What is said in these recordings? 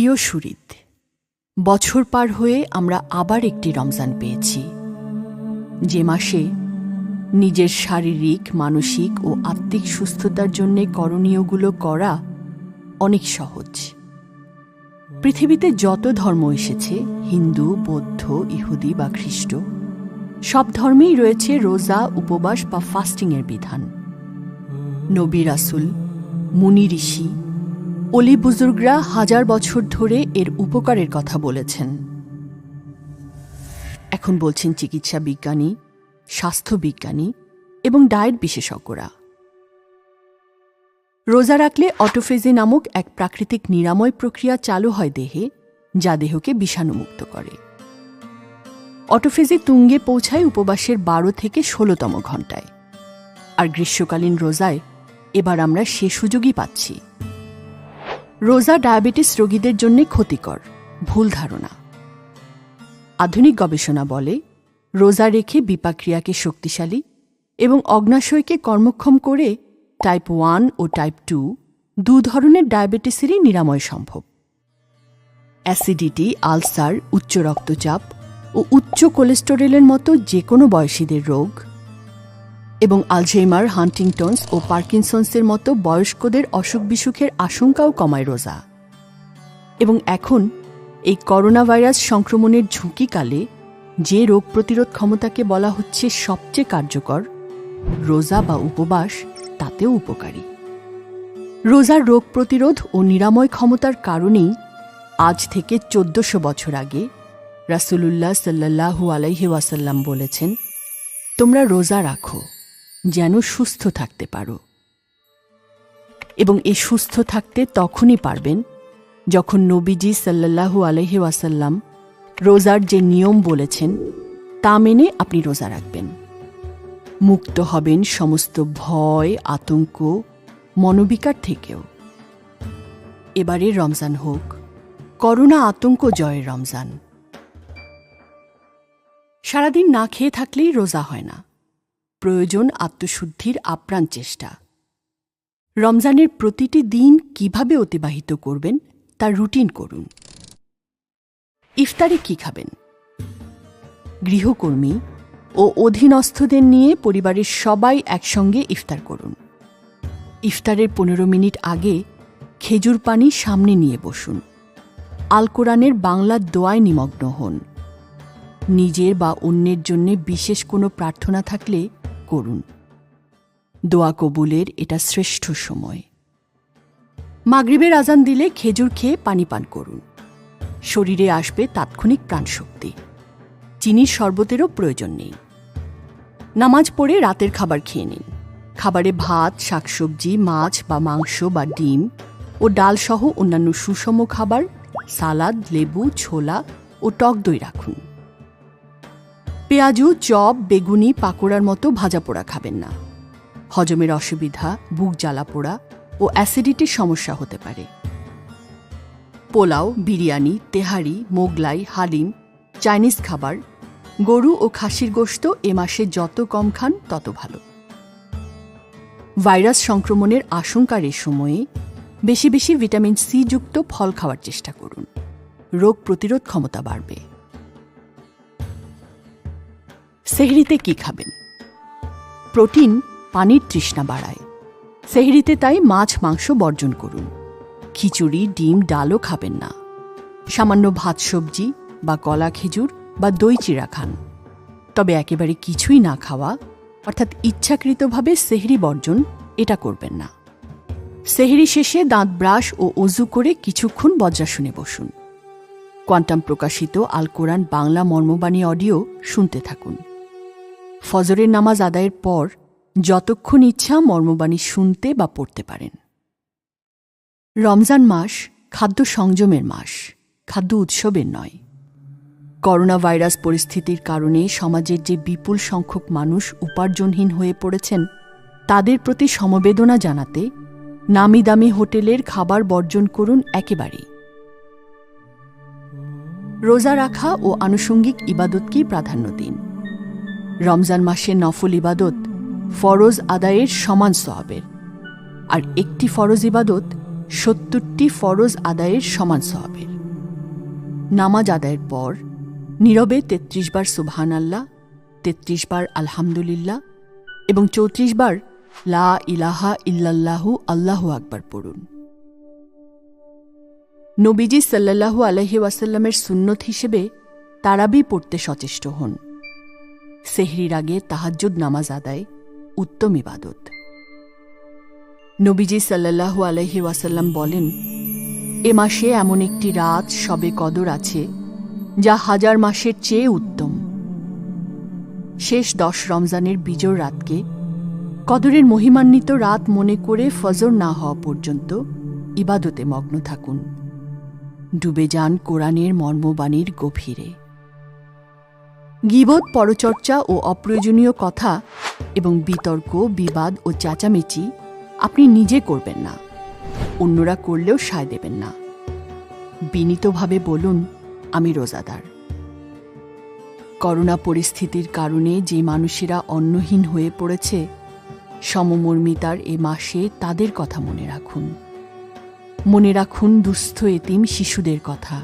প্রিয় সুরিত বছর পার হয়ে আমরা আবার একটি রমজান পেয়েছি। যে মাসে নিজের শারীরিক, মানসিক ও আত্মিক সুস্থতার জন্য করণীয়গুলো করা অনেক সহজ। পৃথিবীতে যত ধর্ম এসেছে, হিন্দু, বৌদ্ধ, ইহুদি বা খ্রিস্ট, সব ধর্মেই রয়েছে রোজা, উপবাস বা ফাস্টিংয়ের বিধান। নবী রাসুল, মুনি ঋষি অলি বুজুর্গরা হাজার বছর ধরে এর উপকারের কথা বলেছেন। এখন বলছেন চিকিৎসা বিজ্ঞানী, স্বাস্থ্য বিজ্ঞানী এবং ডায়েট বিশেষজ্ঞরা। রোজা রাখলে অটোফেজি নামক এক প্রাকৃতিক নিরাময় প্রক্রিয়া চালু হয় দেহে, যা দেহকে বিষাণুমুক্ত করে। অটোফেজি তুঙ্গে পৌঁছায় উপবাসের বারো থেকে ষোলোতম ঘন্টায় আর গ্রীষ্মকালীন রোজায় এবার আমরা সে সুযোগই পাচ্ছি। রোজা ডায়াবেটিস রোগীদের জন্য ক্ষতিকর, ভুল ধারণা। আধুনিক গবেষণা বলে, রোজা রেখে বিপাক্রিয়াকে শক্তিশালী এবং অগ্নাশয়কে কর্মক্ষম করে টাইপ ওয়ান ও টাইপ টু দু ধরনের ডায়াবেটিসেরই নিরাময় সম্ভব। অ্যাসিডিটি, আলসার, উচ্চ রক্তচাপ ও উচ্চ কোলেস্টেরলের মতো যে কোনো বয়সীদের রোগ এবং আলঝেইমার, হান্টিংটনস ও পার্কিনসন্সের মতো বয়স্কদের অসুখ বিসুখের আশঙ্কাও কমায় রোজা। এবং এখন এই করোনা ভাইরাস সংক্রমণের ঝুঁকিকালে যে রোগ প্রতিরোধ ক্ষমতাকে বলা হচ্ছে সবচেয়ে কার্যকর, রোজা বা উপবাস, তাতেও উপকারী। রোজার রোগ প্রতিরোধ ও নিরাময় ক্ষমতার কারণেই আজ থেকে চোদ্দশো বছর আগে রাসুলুল্লাহ সাল্লাহু আলাইহি ওয়াসাল্লাম বলেছেন, তোমরা রোজা রাখো। যেন সুস্থ থাকতে পারো। এবং এই সুস্থ থাকতে তখনই পারবেন যখন নবীজি সাল্লাহু আলহি ওয়াসাল্লাম রোজার যে নিয়ম বলেছেন, তা মেনে আপনি রোজা রাখবেন। মুক্ত হবেন সমস্ত ভয়, আতঙ্ক, মনোবিকার থেকেও। এবারে রমজান হোক, করোনা আতঙ্ক জয়ের রমজান। সারাদিন না খেয়ে থাকলেই রোজা হয় না। প্রয়োজন আত্মশুদ্ধির আপ্রাণ চেষ্টা। রমজানের প্রতিটি দিন কীভাবে অতিবাহিত করবেন তার রুটিন করুন। ইফতারে কি খাবেন? গৃহকর্মী ও অধীনস্থদের নিয়ে পরিবারের সবাই একসঙ্গে ইফতার করুন। ইফতারের পনেরো মিনিট আগে খেজুর পানি সামনে নিয়ে বসুন। আল কোরআনের বাংলা দোয়ায় নিমগ্ন হন। নিজের বা অন্যের জন্য বিশেষ কোনো প্রার্থনা থাকলে করুন। দোয়া কবুলের এটা শ্রেষ্ঠ সময়। মাগরিবের আজান দিলে খেজুর খেয়ে পানি পান করুন। শরীরে আসবে তাৎক্ষণিক প্রাণশক্তি। চিনির শরবতেরও প্রয়োজন নেই। নামাজ পড়ে রাতের খাবার খেয়ে নিন। খাবারে ভাত, শাকসবজি, মাছ বা মাংস বা ডিম ও ডালসহ অন্যান্য সুষম খাবার, সালাদ, লেবু, ছোলা ও টক দই রাখুন। পেঁয়াজু, চপ, বেগুনি, পাকোড়ার মতো ভাজা পোড়া খাবেন না। হজমের অসুবিধা, বুক জ্বালা পোড়া ও অ্যাসিডিটির সমস্যা হতে পারে। পোলাও, বিরিয়ানি, তেহারি, মোগলাই, হালিম, চাইনিজ খাবার, গরু ও খাসির গোশত এ মাসে যত কম খান তত ভালো। ভাইরাস সংক্রমণের আশঙ্কার এ সময়ে বেশি বেশি ভিটামিন সি যুক্ত ফল খাওয়ার চেষ্টা করুন। রোগ প্রতিরোধ ক্ষমতা বাড়বে। সেহরিতে কি খাবেন? প্রোটিন পানির তৃষ্ণা বাড়ায়। সেহরিতে তাই মাছ, মাংস বর্জন করুন। খিচুড়ি, ডিম, ডালও খাবেন না। সামান্য ভাত, সবজি বা কলা, খেজুর বা দই চিড়া খান। তবে একেবারে কিছুই না খাওয়া, অর্থাৎ ইচ্ছাকৃতভাবে সেহরি বর্জন এটা করবেন না। সেহরি শেষে দাঁত ব্রাশ ও অজু করে কিছুক্ষণ বজ্রাসনে বসুন। কোয়ান্টাম প্রকাশিত আল কোরআন বাংলা মর্মবাণী অডিও শুনতে থাকুন। ফজরের নামাজ আদায়ের পর যতক্ষণ ইচ্ছা মর্মবাণী শুনতে বা পড়তে পারেন। রমজান মাস খাদ্য সংযমের মাস, খাদ্য উৎসবের নয়। করোনা ভাইরাস পরিস্থিতির কারণে সমাজের যে বিপুল সংখ্যক মানুষ উপার্জনহীন হয়ে পড়েছেন, তাদের প্রতি সমবেদনা জানাতে নামি দামি হোটেলের খাবার বর্জন করুন একেবারেই। রোজা রাখা ও আনুষঙ্গিক ইবাদতকেই প্রাধান্য দিন। রমজান মাসে নফল ইবাদত ফরজ আদায়ের সমান সহাবের আর একটি ফরজ ইবাদত সত্তরটি ফরজ আদায়ের সমান সহাবের নামাজ আদায়ের পর নীরবে তেত্রিশ বার সুবহান আল্লাহ তেত্রিশ বার আলহামদুলিল্লাহ এবং চৌত্রিশ বার লা ইলাহা ইল্লাল্লাহু আল্লাহু আকবার পড়ুন। নবীজি সাল্লাল্লাহু আলহি ওয়াসাল্লামের সুন্নত হিসেবে তারাবি পড়তে সচেষ্ট হন। সেহরির আগে তাহাজ্জুদ নামাজ আদায়, উত্তম ইবাদত। নবীজি সাল্লাল্লাহু আলহি ওয়াসাল্লাম বলেন, এ মাসে এমন একটি রাত সবে কদর আছে, যা হাজার মাসের চেয়ে উত্তম। শেষ দশ রমজানের বিজোর রাতকে কদরের মহিমান্বিত রাত মনে করে ফজর না হওয়া পর্যন্ত ইবাদতে মগ্ন থাকুন। ডুবে যান কোরআনের মর্মবাণীর গভীরে। গিবত, পরচর্চা ও অপ্রয়োজনীয় কথা এবং বিতর্ক, বিবাদ ও চেঁচামেচি আপনি নিজে করবেন না, অন্যরা করলেও সায় দেবেন না। বিনীতভাবে বলুন, আমি রোজাদার। করোনা পরিস্থিতির কারণে যে মানুষেরা অন্নহীন হয়ে পড়েছে, সমমর্মিতার এ মাসে তাদের কথা মনে রাখুন। মনে রাখুন দুস্থ এতিম শিশুদের কথা।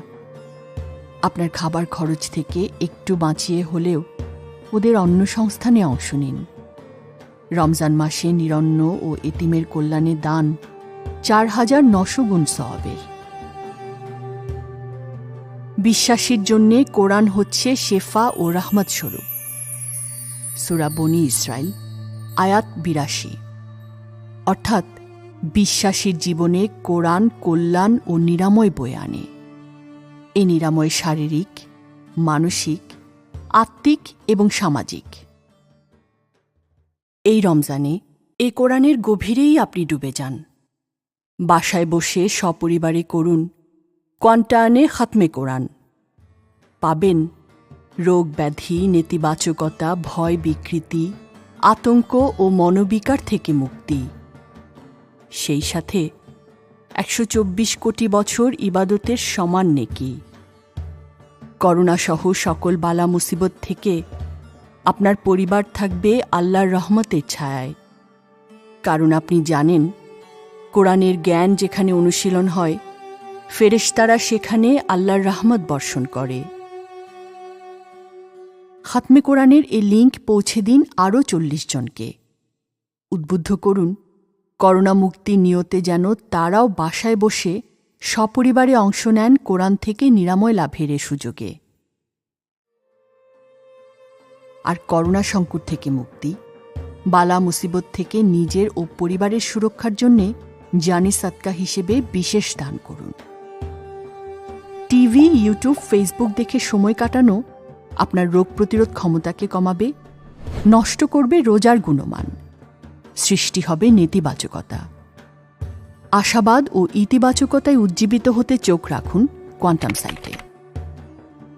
আপনার খাবার খরচ থেকে একটু বাঁচিয়ে হলেও ওদের অন্ন সংস্থানে অংশ নিন। রমজান মাসে নিরন্ন ও এতিমের কল্যাণে দান চার হাজার নশো গুণ সওয়াবের বিশ্বাসীর জন্যে কোরআন হচ্ছে শেফা ও রাহমত স্বরূপ। সুরাবনি ইসরায়েল আয়াত বিরাশি। অর্থাৎ, বিশ্বাসীর জীবনে কোরআন কল্যাণ ও নিরাময় বয়ে আনে। এ নিরাময় শারীরিক, মানসিক, আত্মিক এবং সামাজিক। এই রমজানে এ কোরআনের গভীরেই আপনি ডুবে যান। বাসায় বসে সপরিবারে করুন কোয়ান্টানে খাতমে কোরআন। পাবেন রোগ ব্যাধি নেতিবাচকতা, ভয়, বিকৃতি, আতঙ্ক ও মনোবিকার থেকে মুক্তি। সেই সাথে একশো চব্বিশ কোটি বছর ইবাদতের সমান নেকি। করোনাসহ সকল বালা মুসিবত থেকে আপনার পরিবার থাকবে আল্লাহর রহমতের ছায়ায়। কারণ আপনি জানেন, কোরআনের জ্ঞান যেখানে অনুশীলন হয়, ফেরেশতারা সেখানে আল্লাহর রহমত বর্ষণ করে। খাতমে কোরআনের এই লিঙ্ক পৌঁছে দিন আরও চল্লিশ জনকে। উদ্বুদ্ধ করুন করোনা মুক্তি নিয়তে যেন তারাও বাসায় বসে সপরিবারে অংশ নেন কোরআন থেকে নিরাময় লাভের এ সুযোগে। আর করোনা সংকট থেকে মুক্তি, বালা মুসিবত থেকে নিজের ও পরিবারের সুরক্ষার জন্যে জানি সাতকা হিসেবে বিশেষ দান করুন। টিভি, ইউটিউব, ফেসবুক দেখে সময় কাটানো আপনার রোগ প্রতিরোধ ক্ষমতাকে কমাবে, নষ্ট করবে রোজার গুণমান। সৃষ্টি হবে নেতিবাচকতা। আশাবাদ ও ইতিবাচকতায় উজ্জীবিত হতে চোখ রাখুন কোয়ান্টাম সাইটে।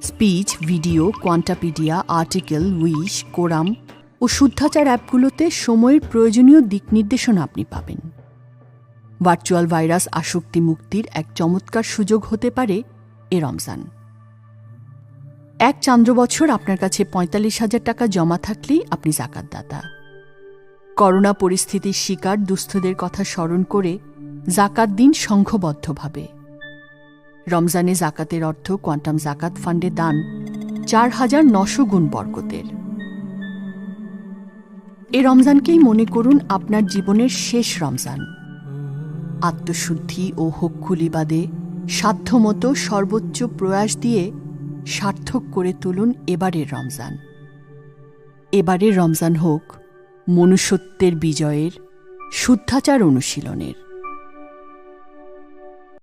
Speech, video, Quantapedia, article, wish, quorum ও শুদ্ধাচার অ্যাপগুলোতে সময়ের প্রয়োজনীয় দিক নির্দেশনা আপনি পাবেন। ভার্চুয়াল ভাইরাস আসক্তি মুক্তির এক চমৎকার সুযোগ হতে পারে এ রমজান। এক চান্দ্র বছর আপনার কাছে পঁয়তাল্লিশ হাজার টাকা জমা থাকলেই আপনি জাকাতদাতা। করোনা পরিস্থিতির শিকার দুস্থদের কথা স্মরণ করে জাকাত দিন সংঘবদ্ধভাবে। রমজানে জাকাতের অর্থ কোয়ান্টাম জাকাত ফান্ডে দান চার হাজার নশো গুণ বরকতের। এ রমজানকেই মনে করুন আপনার জীবনের শেষ রমজান। আত্মশুদ্ধি ও হক্ষুলিবাদে সাধ্যমতো সর্বোচ্চ প্রয়াস দিয়ে সার্থক করে তুলুন এবারের রমজান। এবারের রমজান হোক মনুষ্যত্বের বিজয়ের শুদ্ধাচার অনুশীলনের।